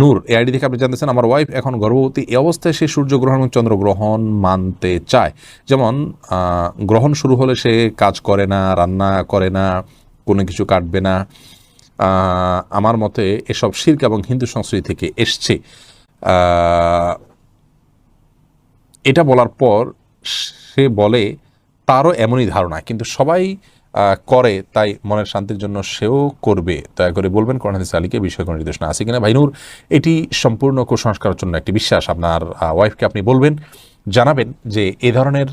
নূর, এই আইডি থেকে আপনি জানতেছেন, আমার ওয়াইফ এখন গর্ভবতী, এই অবস্থায় সে সূর্যগ্রহণ এবং চন্দ্রগ্রহণ মানতে চায়। যেমন গ্রহণ শুরু হলে সে কাজ করে না, রান্না করে না, কোনো কিছু কাটবে না। আমার মতে এসব শির্ক এবং হিন্দু সংস্কৃতি থেকে এসছে। এটা বলার পর সে বলে, তারও এমনই ধারণা, কিন্তু সবাই করে, তাই মনের শান্তির জন্য সেও করবে। দয়া করে বলবেন কোরআন হাদিস আলীকে বিষয় কোনো নির্দেশনা আছে কিনা? ভাইনুর এটি সম্পূর্ণ কুসংস্কারের জন্য একটি বিশ্বাস। আপনার ওয়াইফকে আপনি বলবেন, জানাবেন যে এ ধরনের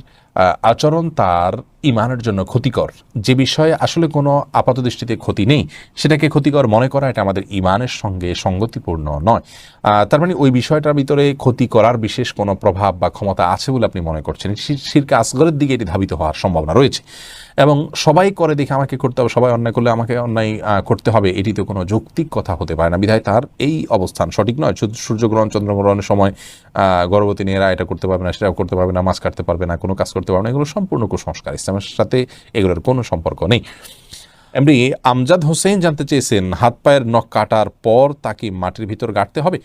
আচরণ তার ইমানের জন্য ক্ষতিকর। যে বিষয়ে আসলে কোনো আপাত দৃষ্টিতে ক্ষতি নেই, সেটাকে ক্ষতিকর মনে করা এটা আমাদের ইমানের সঙ্গে সঙ্গতিপূর্ণ নয়। তার মানে ওই বিষয়টার ভিতরে ক্ষতি করার বিশেষ কোনো প্রভাব বা ক্ষমতা আছে বলে আপনি মনে করছেন। শিরকে আসগরের দিকে এটি ধাবিত হওয়ার সম্ভাবনা রয়েছে। এবং সবাই করে দেখে আমাকে করতে হবে, সবাই অন্যায় করলে আমাকে অন্যায় করতে হবে এটি তো কোনো যৌক্তিক কথা হতে পারে না। বিধায় তার এই অবস্থান সঠিক নয়। সূর্যগ্রহণ, চন্দ্রগ্রহণের সময় গর্ভবতী মেয়েরা এটা করতে পারবে না, সেটাও করতে পারবে না, মাছ কাটতে পারবে না, কোনো কাজ করতে পারবে না, এগুলো সম্পূর্ণ কুসংস্কার। ইসলামের সাথে এগুলোর কোনো সম্পর্ক নেই। এমনি আমজাদ হোসেন জানতে চেয়েছেন, হাত পায়ের নখ কাটার পর তাকে মাটির ভিতর গাঁটতে হবে।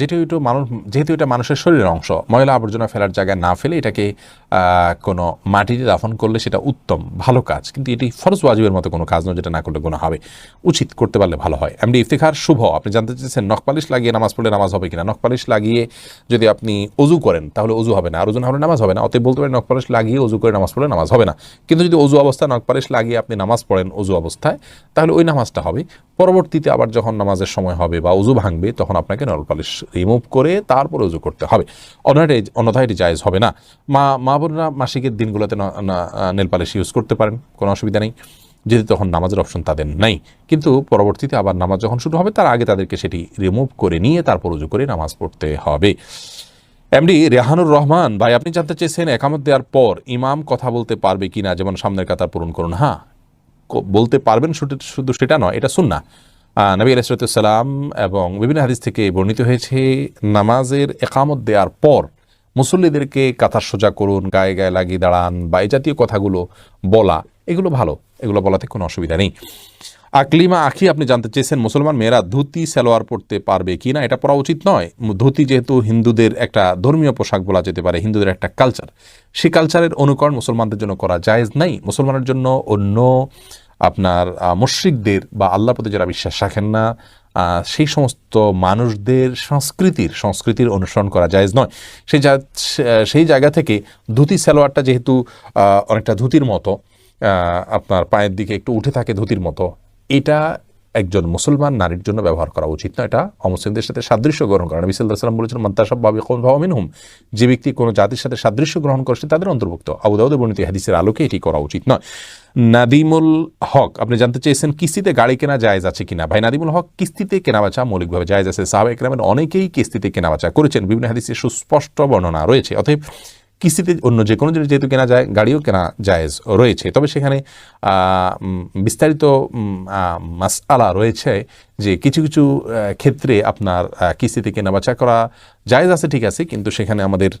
যেটি এটা মানুষ যেহেতু এটা মানুষের শরীরের অংশ, ময়লা আবর্জনা ফেলার জায়গায় না ফেলে এটাকে কোনো মাটিতে দাফন করলে সেটা উত্তম, ভালো কাজ। কিন্তু এটি ফরজ ওয়াজিবের মতো কোনো কাজ নয় যেটা না করলে কোনো হবে। উচিত করতে পারলে ভালো হয়। এমনি ইফতেখার, শুভ। আপনি জানতে চেয়েছেন নখপালিশ লাগিয়ে নামাজ পড়লে নামাজ হবে কিনা? নখপালিশ লাগিয়ে যদি আপনি অজু করেন, তাহলে অজু হবে না। আর ওজু না হলে নামাজ হবে না। অতএব বলতে পারেন নখপালিশ লাগিয়ে অজু করে নামাজ পড়লে নামাজ হবে না। কিন্তু যদি অজু অবস্থায় নখপালিশ লাগিয়ে আপনি নামাজ পড়েন অজু অবস্থায়, তাহলে ওই নামাজটা হবে। পরবর্তীতে আবার যখন নামাজের সময় হবে বা উজু ভাঙবে, তখন আপনাকে নলপালিশ রিমুভ করে তারপর উজু করতে হবে। অন্যটা অন্যথায় এটি জায়েজ হবে না। মা মা বোনরা মাসিকের দিনগুলোতে নেল পালিশ ইউজ করতে পারেন, কোনো অসুবিধা নেই। যেহেতু তখন নামাজের অপশন তাদের নাই। কিন্তু পরবর্তীতে আবার নামাজ যখন শুরু হবে, তার আগে তাদেরকে সেটি রিমুভ করে নিয়ে তারপর উজু করে নামাজ পড়তে হবে। এমডি রেহানুর রহমান, ভাই, আপনি জানতে চেয়েছেন একামত দেওয়ার পর ইমাম কথা বলতে পারবে কি না যেমন সামনের কাতার পূরণ করুন। হ্যাঁ বলতে পারবেন শুধু সেটা নয়, এটা শুন না নবী আলাইসালাম এবং বিভিন্ন হাদিস থেকে বর্ণিত হয়েছে, নামাজের একামত দেওয়ার পর মুসল্লিদেরকে কাতার সোজা করুন, গায়ে গায়ে লাগিয়ে দাঁড়ান বা এই জাতীয় কথাগুলো বলা, এগুলো ভালো। এগুলো বলাতে কোনো অসুবিধা নেই। আকলিমা আখি, আপনি জানতে চেয়েছেন, মুসলমান মেয়েরা ধুতি, সালোয়ার পরতে পারবে কি না? এটা পরা উচিত নয়। ধুতি যেহেতু হিন্দুদের একটা ধর্মীয় পোশাক বলা যেতে পারে, হিন্দুদের একটা কালচার সেই কালচারের অনুকরণ মুসলমানদের জন্য করা জায়েজ নাই। মুসলমানের জন্য অন্য আপনার মুশরিকদের বা আল্লাহ প্রতি যারা বিশ্বাস রাখেন না সেই সমস্ত মানুষদের সংস্কৃতির সংস্কৃতির অনুসরণ করা যায়জ নয়। সেই যা, সেই জায়গা থেকে ধুতি সালোয়ারটা যেহেতু অনেকটা ধুতির মতো আপনার পায়ের দিকে একটু উঠে থাকে ধুতির মতো, এটা একজন মুসলমান নারীর জন্য ব্যবহার করা উচিত না এটা অমুসলিমদের সাথে সাদৃশ্য গ্রহণ করা। নবী সাল্লাহ বলেছেন মন্তাসব ভাবে মিনহুম। যে ব্যক্তি কোনো জাতির সাথে সাদৃশ্য গ্রহণ করছে তাদের অন্তর্ভুক্ত। আবুদাউদের বর্ণিত হাদিসের আলোকে এটি করা উচিত নয়। নাদিমুল হক, আপনি জানতে চেয়েছেন কিস্তিতে গাড়ি কেনা জায়েজ আছে কিনা? ভাই, নাদিমুল হক কিস্তিতে কেনাবেচা মৌলিকভাবে জায়েজ আছে। সাহাবা একরামের অনেকেই কিস্তিতে কেনাবেচা করেছেন। বিভিন্ন হাদিসে সুস্পষ্ট বর্ণনা রয়েছে। অতএব কিস্তিতে অন্য যে কোনো জিনিস যেহেতু কেনা যায়, গাড়িও কেনা জায়েজ রয়েছে। তবে সেখানে বিস্তারিত মাস আলা রয়েছে যে কিছু কিছু ক্ষেত্রে আপনার কিস্তিতে কেনাবেচা করা জায়েজ আছে, ঠিক আছে, কিন্তু সেখানে আমাদের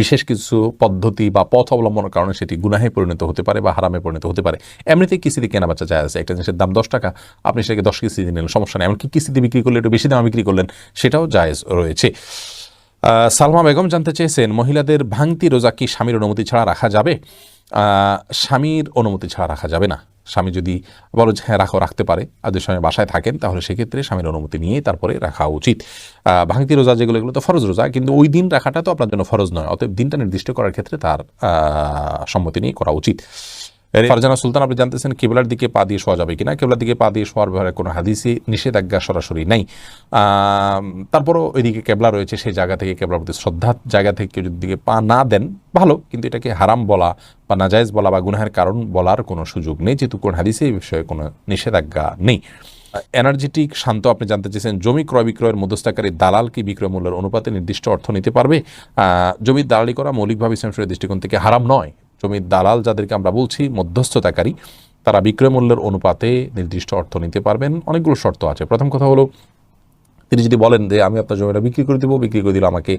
বিশেষ কিছু পদ্ধতি বা পথ অবলম্বনের কারণে সেটি গুনাহে পরিণত হতে পারে বা হারামে পরিণত হতে পারে। এমনিতেই কিস্তিতে কেনা বেচা যায় আছে। একটা জিনিসের দাম দশ টাকা, আপনি সেটাকে দশ কিস্তিতে নিলেন, সমস্যা নেই। এমনকি কিস্তিতে বিক্রি করলে একটু বেশি দামে বিক্রি করলেন, সেটাও জায়েজ রয়েছে। সালমা বেগম জানতে চেয়েছেন, মহিলাদের ভাঙতি রোজা কি স্বামীর অনুমতি ছাড়া রাখা যাবে? স্বামীর অনুমতি ছাড়া রাখা যাবে না। স্বামী যদি বলো হ্যাঁ রাখো, রাখতে পারে। আর যদি স্বামী বাসায় থাকেন, তাহলে সেক্ষেত্রে স্বামীর অনুমতি নিয়ে তারপরে রাখা উচিত। ভাঙতি রোজা যেগুলো, এগুলো তো ফরজ রোজা, কিন্তু ওই দিন রাখাটা তো আপনার জন্য ফরজ নয়, অতএব দিনটা নির্দিষ্ট করার ক্ষেত্রে তার সম্মতি নিয়ে করা উচিত। ফারজানা সুলতান, আপনি জানতেছেন কেবলার দিকে পা দিয়ে শোয়া যাবে কিনা? কেবলার দিকে পা দিয়ে শোয়ার ব্যাপারে কোনো হাদিসি নিষেধাজ্ঞা সরাসরি নাই। তারপরও ওইদিকে কেবলা রয়েছে, সেই জায়গা থেকে কেবলার প্রতি শ্রদ্ধার জায়গা থেকে কেউ যদি দিকে পা না দেন, ভালো, কিন্তু এটাকে হারাম বলা বা নাজায়েজ বলা বা গুনাহের কারণ বলার কোনো সুযোগ নেই, যেহেতু কোন হাদিসে এই বিষয়ে কোনো নিষেধাজ্ঞা নেই। এনার্জেটিক শান্ত, আপনি জানতে চেয়েছেন, জমি ক্রয় বিক্রয়ের মধ্যস্থাকারী দালাল কি বিক্রয় মূল্যের অনুপাতে নির্দিষ্ট অর্থ নিতে পারবে? জমির দালালি করা মৌলিকভাবে ইসলাম দৃষ্টিকোণ থেকে হারাম নয়। জমির দালাল যাদেরকে আমরা বলছি, মধ্যস্থতাকারী, তারা বিক্রয় মূল্যের অনুপাতে নির্দিষ্ট অর্থ নিতে পারবেন। অনেকগুলো শর্ত আছে। প্রথম কথা হলো, তিনি যদি বলেন যে, আমি আপনার জমিটা বিক্রি করে দেবো, বিক্রি করে দিলে আমাকে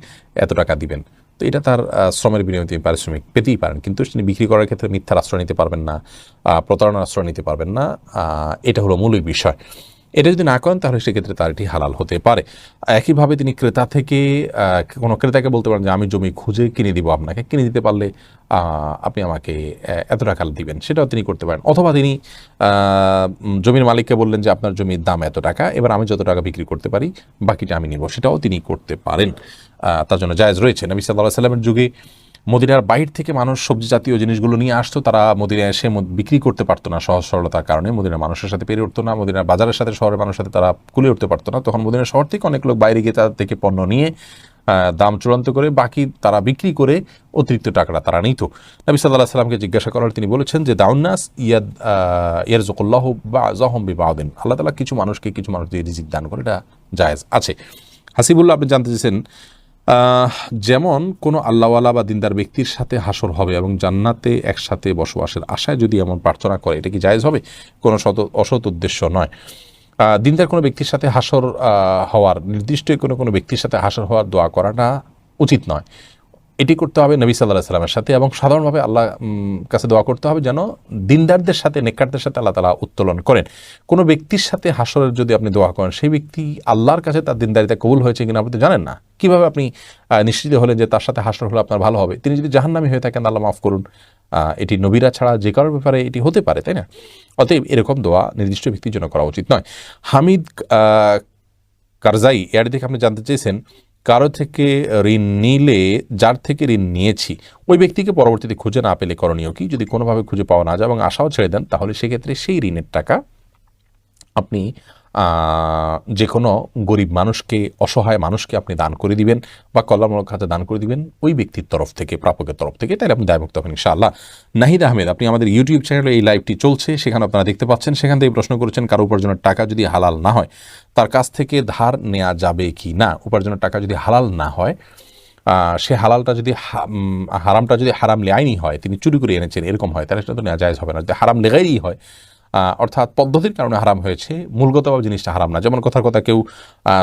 এত টাকা দিবেন। তো এটা তার শ্রমের বিনিময়ে তিনি পারিশ্রমিক পেতেই পারেন। কিন্তু তিনি বিক্রি করার ক্ষেত্রে মিথ্যার আশ্রয় নিতে পারবেন না প্রতারণার আশ্রয় নিতে পারবেন না এটা হলো মূলিক বিষয়। এটা যদি না করেন, তাহলে সেক্ষেত্রে তার এটি হালাল হতে পারে। একইভাবে তিনি ক্রেতা থেকে কোনো ক্রেতাকে বলতে পারেন যে, আমি জমি খুঁজে কিনে দিব আপনাকে। কিনে দিতে পারলে আপনি আমাকে এত টাকা দিবেন। সেটাও তিনি করতে পারেন। অথবা তিনি জমির মালিককে বললেন যে, আপনার জমির দাম এত টাকা, এবার আমি যত টাকা বিক্রি করতে পারি, বাকিটা আমি নিব। সেটাও তিনি করতে পারেন। তার জন্য জায়জ রয়েছে। নবী সাল্লাহ সাল্লামের যুগে মদিনার বাইর থেকে মানুষ সবজি জাতীয় জিনিসগুলো নিয়ে আসতো, তারা মদিনায় এসে বিক্রি করতে পারতো না সহজ সরলতার কারণে। মদিনার মানুষের সাথে পেরে উঠতো না, মদিনার বাজারের সাথে, শহরের মানুষের সাথে তারা কুলে উঠতে পারতো না। তখন মদিনার শহর থেকে অনেক লোক বাইরে গিয়ে তাদের থেকে পণ্য নিয়ে দাম চূড়ান্ত করে বাকি তারা বিক্রি করে অতিরিক্ত টাকাটা তারা নিত। নবী সাল্লাহ সাল্লামকে জিজ্ঞাসা করার তিনি বলেছেন যে দাউন্নাস ইয়াদ ইয়ার জকুল্লাহ বা জহম বিবাহদিন আল্লাহ তালা কিছু মানুষকে কিছু মানুষ দিয়ে রিজিক দান করে, এটা জায়েজ আছে। হাসিবুল্লাহ, আপনি জানতে চেয়েছেন যেমন কোনো আল্লাহওয়ালা বা দিনদার ব্যক্তির সাথে হাসর হবে এবং জান্নাতে একসাথে বসবাসের আশায় যদি এমন প্রার্থনা করে, এটা কি জায়েজ হবে? কোনো সত, অসৎ উদ্দেশ্য নয়। দিনদার কোনো ব্যক্তির সাথে হাসর হওয়ার, নির্দিষ্ট কোনো কোনো ব্যক্তির সাথে হাসর হওয়ার দোয়া করাটা উচিত নয়। এটি করতে হবে নবী সাল্লাহ সাল্লামের সাথে এবং সাধারণভাবে আল্লাহ কাছে দোয়া করতে হবে যেন দিনদারদের সাথে, নেককারদের সাথে আল্লাহ তালা উত্তোলন করেন। কোনো ব্যক্তির সাথে হাসরের যদি আপনি দোয়া করেন, সেই ব্যক্তি আল্লাহর কাছে তার দিনদারিতা কবুল হয়েছে কিনা আপনি তো জানেন না। কীভাবে আপনি নিশ্চিত হলেন যে তার সাথে হাসর হলে আপনার ভালো হবে? তিনি যদি জাহান্নামী হয়ে থাকেন, আল্লাহ মাফ করুন এটি নবীরা ছাড়া যে কারোর ব্যাপারে এটি হতে পারে, তাই না? অতএব এরকম দোয়া নির্দিষ্ট ব্যক্তির জন্য করা উচিত নয়। হামিদ কারজাই, এর দিকে আপনি জানতে চেয়েছেন, কারও থেকে ঋণ নিলে, যার থেকে ঋণ নিয়েছি, ওই ব্যক্তিকে পরবর্তীতে খুঁজে না পেলে করণীয় কি? যদি কোনোভাবে খুঁজে পাওয়া না যায় এবং আশাও ছেড়ে দেন, তাহলে সেক্ষেত্রে সেই ঋণের টাকা আপনি যে কোনো গরিব মানুষকে, অসহায় মানুষকে আপনি দান করে দিবেন বা কল্যাণমূলক খাতে দান করে দিবেন, ওই ব্যক্তির তরফ থেকে, প্রাপকের তরফ থেকে তাহলে আপনি দায়মুক্ত হবেন ইনশাআল্লাহ। নাহিদ আহমেদ, আপনি আমাদের ইউটিউব চ্যানেলে এই লাইভটি চলছে, সেখানে আপনারা দেখতে পাচ্ছেন, সেখান থেকে প্রশ্ন করেছেন, কারও উপার্জনের টাকা যদি হালাল না হয়, তার কাছ থেকে ধার নেওয়া যাবে কি না? উপার্জনের টাকা যদি হালাল না হয় সে হালালটা যদি হারামটা যদি হারাম লেআইনি হয়, তিনি চুরি করে এনেছেন, এরকম হয়, তাহলে সেটা তো নেওয়া জায়েজ হবে না। যদি হারাম লেগাইই হয় অর্থাৎ পদ্ধতির কারণে হারাম হয়েছে। মূলগতভাবে জিনিসটা হারাম না। যেমন কথার কথা কেউ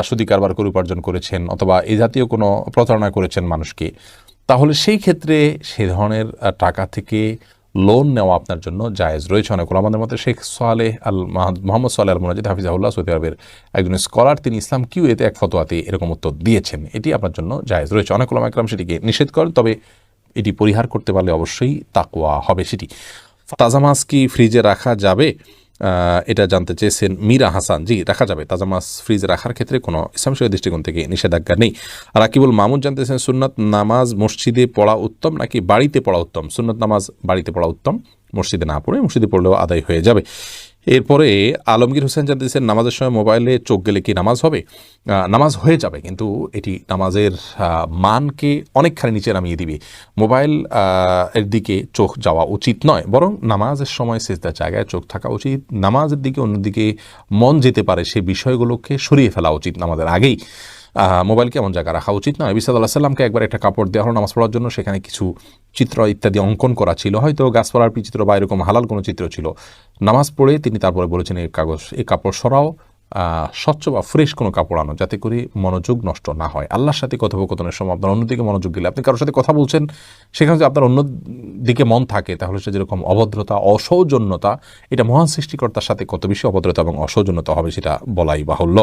সুদি কারবার করে উপার্জন করেছেন অথবা এ জাতীয় কোনো প্রতারণা করেছেন মানুষকে। তাহলে সেই ক্ষেত্রে সে ধরনের টাকা থেকে লোন নেওয়া আপনার জন্য জায়েজ রয়েছে। অনেক আমাদের মতে শেখ সোয়ালেহ আল মাহ- মোহাম্মদ সোয়ালে আল মুনাজিদ, হাফিজাহুল্লাহ, সৌদি আরবের একজন স্কলার, তিনি ইসলাম কিউ এতে এক ফতোয়াতে এরকম উত্তর দিয়েছেন। এটি আপনার জন্য জায়েজ রয়েছে। অনেক ওলামা একরাম সেটিকে নিষেধ করেন, তবে এটি পরিহার করতে পারলে অবশ্যই তাকওয়া হবে সেটি। তাজা মাছ কি ফ্রিজে রাখা যাবে এটা জানতে চেয়েছেন মীরা হাসান। জি, রাখা যাবে। তাজা মাছ ফ্রিজে রাখার ক্ষেত্রে কোনো ইসলাম শরীয় দৃষ্টিকোণ থেকে নিষেধাজ্ঞা নেই। আর আকিবুল মামুদ জানতেছেন, সুন্নত নামাজ মসজিদে পড়া উত্তম নাকি বাড়িতে পড়া উত্তম? সুন্নত নামাজ বাড়িতে পড়া উত্তম। মসজিদে না পড়ে মসজিদে পড়লেও আদায় হয়ে যাবে। এরপরে আলমগীর হোসেন জানতে চেয়েছেন নামাজের সময় মোবাইলে চোখ গেলে কি নামাজ হবে? নামাজ হয়ে যাবে, কিন্তু এটি নামাজের মানকে অনেকখানি নিচে নামিয়ে দিবে। মোবাইল এর দিকে চোখ যাওয়া উচিত নয়, বরং নামাজের সময় সেজদার জায়গায় চোখ থাকা উচিত। নামাজের দিকে অন্যদিকে মন যেতে পারে সে বিষয়গুলোকে সরিয়ে ফেলা উচিত নামাজের আগেই। মোবাইলকে এমন জায়গায় রাখা উচিত নয় বিসাদ আল্লাহ সাল্লামকে একবার একটা কাপড় দেওয়া হলো নামাজ পড়ার জন্য, সেখানে কিছু চিত্র ইত্যাদি অঙ্কন করা ছিল। হয়তো গাছপালার চিত্র বা এরকম হালাল কোনো চিত্র ছিল। নামাজ পড়ে তিনি তারপরে বলেছেন এই কাগজ এই কাপড় সরাও স্বচ্ছ বা ফ্রেশ কোনো কাপড় আনো, যাতে করে মনোযোগ নষ্ট না হয়। আল্লাহর সাথে কথোপকথনের সময় আপনার অন্যদিকে মনোযোগ দিলে আপনি কারোর সাথে কথা বলছেন, সেখানে যদি আপনার অন্য দিকে মন থাকে, তাহলে সে যেরকম অভদ্রতা, অসৌজন্যতা, এটা মহান সৃষ্টিকর্তার সাথে কত বেশি অভদ্রতা এবং অসৌজন্যতা হবে সেটা বলাই বাহুল্য।